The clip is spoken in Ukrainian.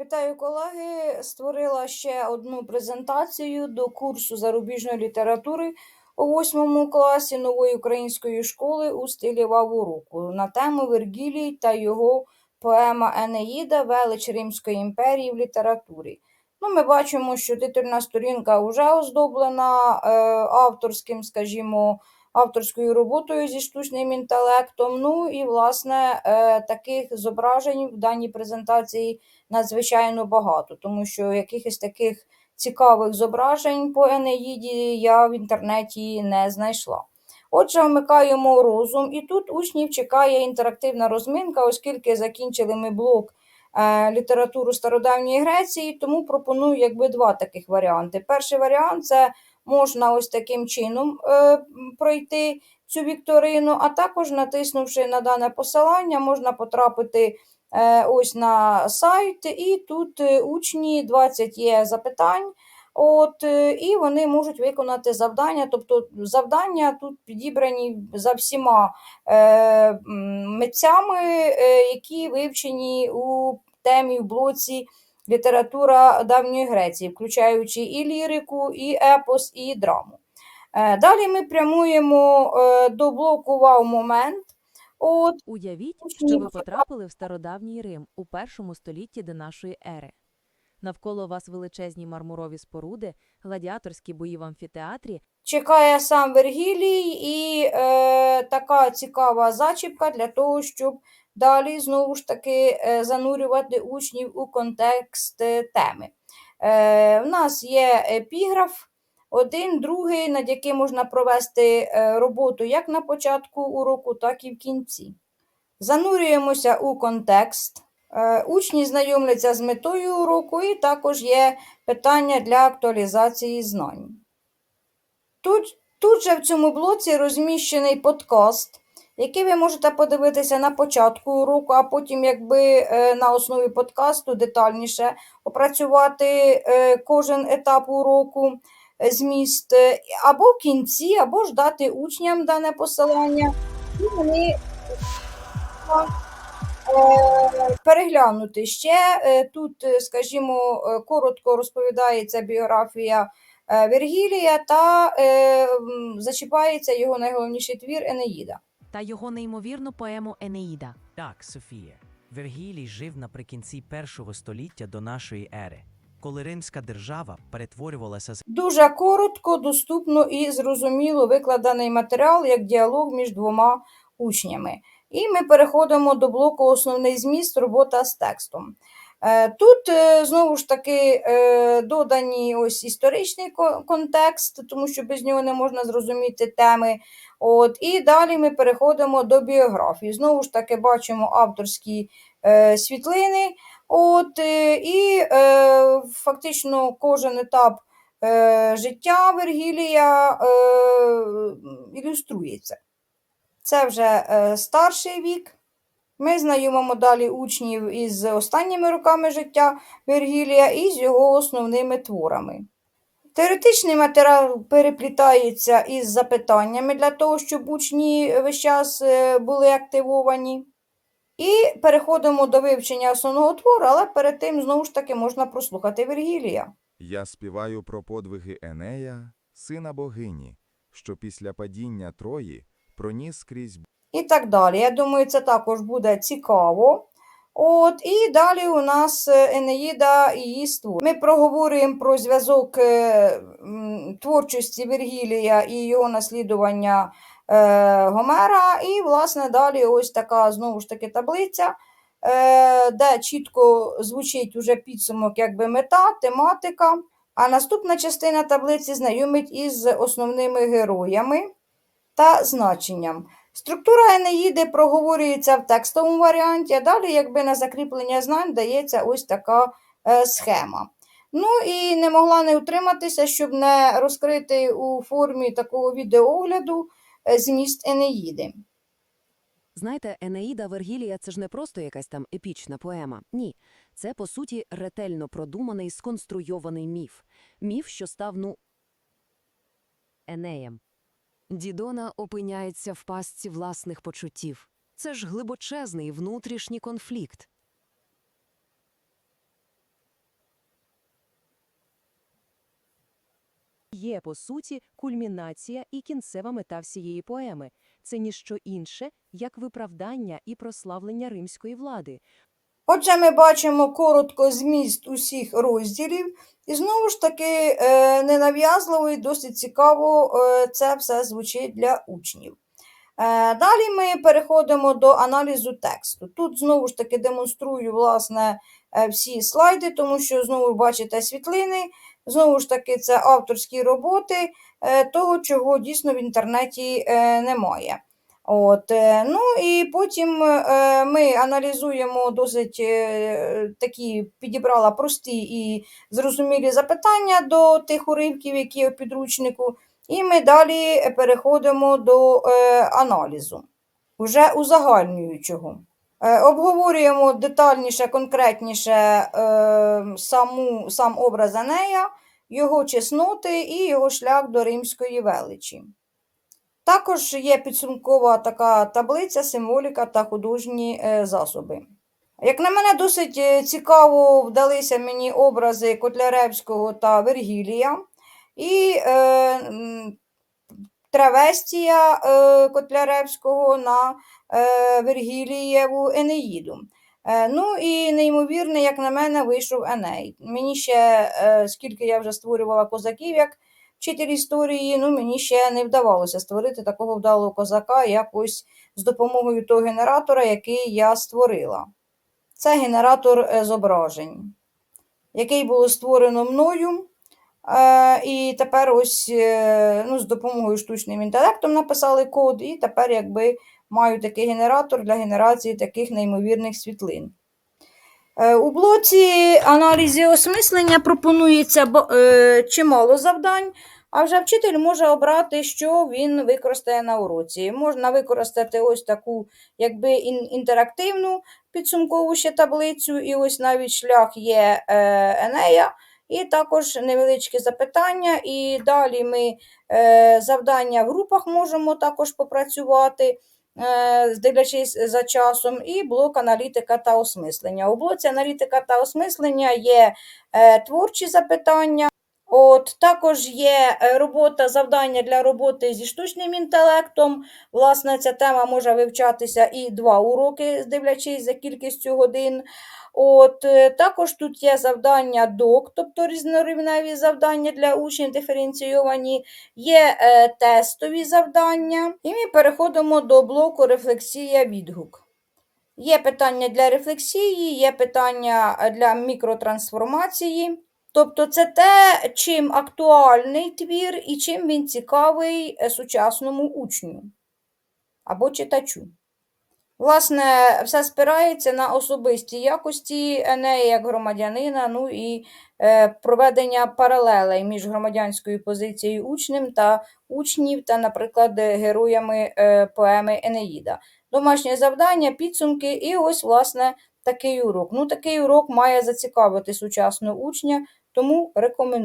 Вітаю, колеги! Створила ще одну презентацію до курсу зарубіжної літератури у восьмому класі нової української школи у стилі Вавуруку на тему Вергілій та його поема Енеїда Велич Римської імперії в літературі. Ну, ми бачимо, що титульна сторінка вже оздоблена е, авторським, скажімо, авторською роботою зі штучним інтелектом. Ну і, власне, е, таких зображень в даній презентації надзвичайно багато, тому що якихось таких цікавих зображень по Енеїді я в інтернеті не знайшла. Отже, вмикаємо розум, і тут учнів чекає інтерактивна розминка, оскільки закінчили ми блок е, літературу стародавньої Греції, тому пропоную якби два таких варіанти. Перший варіант це можна ось таким чином е, пройти цю вікторину, а також натиснувши на дане посилання, можна потрапити ось на сайт, і тут е, учні 20 є запитань. От, е, і вони можуть виконати завдання. Тобто завдання тут підібрані за всіма е, митцями, е, які вивчені у темі в блоці література давньої Греції, включаючи і лірику, і епос, і драму. Е, Далі ми прямуємо е, до блоку Вау-момент. От, Уявіть, що ви потрапили в стародавній Рим у першому столітті до нашої ери. Навколо вас величезні мармурові споруди, гладіаторські бої в амфітеатрі, чекає сам Вергілій і е, така цікава зачіпка для того, щоб далі знову ж таки е, занурювати учнів у контекст е, теми. Е, в нас є епіграф, один, другий, над яким можна провести е, роботу як на початку уроку, так і в кінці. Занурюємося у контекст. Е, Учні знайомляться з метою уроку, і також є питання для актуалізації знань. Тут, тут же в цьому блоці розміщений подкаст, який ви можете подивитися на початку уроку, а потім, якби е, на основі подкасту детальніше опрацювати кожен етап уроку, зміст, або в кінці, або ж дати учням дане посилання, і вони е, переглянути ще. Е, Тут, е, скажімо, коротко розповідається біографія Вергілія та е, зачіпається його найголовніший твір Енеїда. та його неймовірну поему Енеїда. Так, Софія. Вергілій жив наприкінці першого століття до нашої ери, коли римська держава перетворювалася з Дуже коротко, доступно і зрозуміло викладений матеріал як діалог між двома учнями. І ми переходимо до блоку Основний зміст, робота з текстом. Е, Тут е, знову ж таки е, додані ось історичний контекст, тому що без нього не можна зрозуміти теми. От, і далі ми переходимо до біографії. Знову ж таки, бачимо авторські світлини. От, е, і е, фактично кожен етап е, життя Вергілія е, ілюструється. Це вже е, старший вік. Ми знайомимо далі учнів із останніми роками життя Вергілія і з його основними творами. Теоретичний матеріал переплітається із запитаннями для того, щоб учні весь час е, були активовані. І переходимо до вивчення основного твору, але перед тим знову ж таки можна прослухати Вергілія. Я співаю про подвиги Енея, сина богині, що після падіння Трої проніс крізь і так далі. Я думаю, це також буде цікаво. От, і далі у нас е, Енеїда і її створ. Ми проговорюємо про зв'язок е, творчості Вергілія і його наслідування Гомера. І, власне, далі ось така знову ж таки таблиця, е, де чітко звучить уже підсумок, якби мета, тематика. А наступна частина таблиці знайомить із основними героями та значенням. Структура Енеїди проговорюється в текстовому варіанті, а далі, якби на закріплення знань, дається ось така е, схема. Ну і не могла не утриматися, щоб не розкрити у формі такого відеоогляду е, зміст Енеїди. Знаєте, Енеїда Вергілія це ж не просто якась там епічна поема. Ні, це по суті ретельно продуманий, сконструйований міф. Міф, що став ну Енеєм. Дідона опиняється в пастці власних почуттів. Це ж глибочезний внутрішній конфлікт. Є, по суті, кульмінація і кінцева мета всієї поеми. Це ніщо інше, як виправдання і прославлення римської влади. Отже, ми бачимо коротко зміст усіх розділів, і знову ж таки е, ненав'язливо і досить цікаво е, це все звучить для учнів. Е, Далі ми переходимо до аналізу тексту. Тут знову ж таки демонструю власне всі слайди, тому що знову бачите світлини. Знову ж таки, це авторські роботи е, того, чого дійсно в інтернеті е, немає. От, е, ну і потім ми аналізуємо досить такі, підібрала прості і зрозумілі запитання до тих уривків, які є в підручнику, і ми далі переходимо до аналізу, уже узагальнюючого. Обговорюємо детальніше, конкретніше саму, сам образ Енея, його чесноти і його шлях до римської величі. Також є підсумкова така таблиця, символіка та художні е, засоби. Як на мене, досить е, цікаво вдалися мені образи Котляревського та Вергілія і е, травестія е, Котляревського на е, Вергілієву Енеїду. Е, ну і неймовірно, як на мене, вийшов Еней. Мені ще, е, скільки я вже створювала козаків, як вчитель історії, ну мені ще не вдавалося створити такого вдалого козака якось з допомогою того генератора, який я створила. Це генератор е, зображень, який було створено мною. І тепер ось ну, з допомогою штучним інтелектом написали код, і тепер якби маю такий генератор для генерації таких неймовірних світлин. Е, У блоці аналізі осмислення пропонується е, чимало завдань, а вже вчитель може обрати, що він використає на уроці. Можна використати ось таку якби інтерактивну підсумкову ще таблицю, і ось навіть шлях є е, Енея, і також невеличкі запитання. І далі ми завдання в групах можемо також попрацювати дивлячись за часом, і блок аналітика та осмислення. У блоці аналітика та осмислення є е, творчі запитання. От, також є е, робота, завдання для роботи зі штучним інтелектом. Власне, ця тема може вивчатися і два уроки, дивлячись за кількістю годин. От, е, також тут є завдання ДОК, тобто різнорівневі завдання для учнів диференційовані, є е, тестові завдання. І ми переходимо до блоку рефлексія відгук. Є питання для рефлексії, є питання е, для мікротрансформації. Тобто це те, чим актуальний твір і чим він цікавий е, сучасному учню або читачу. Власне, все спирається на особисті якості Енея як громадянина, ну і е, проведення паралелей між громадянською позицією учнем та учнів та, наприклад, героями е, поеми Енеїда. Домашнє завдання, підсумки, і ось, власне, такий урок. Ну, такий урок має зацікавити сучасного учня, тому рекомендую.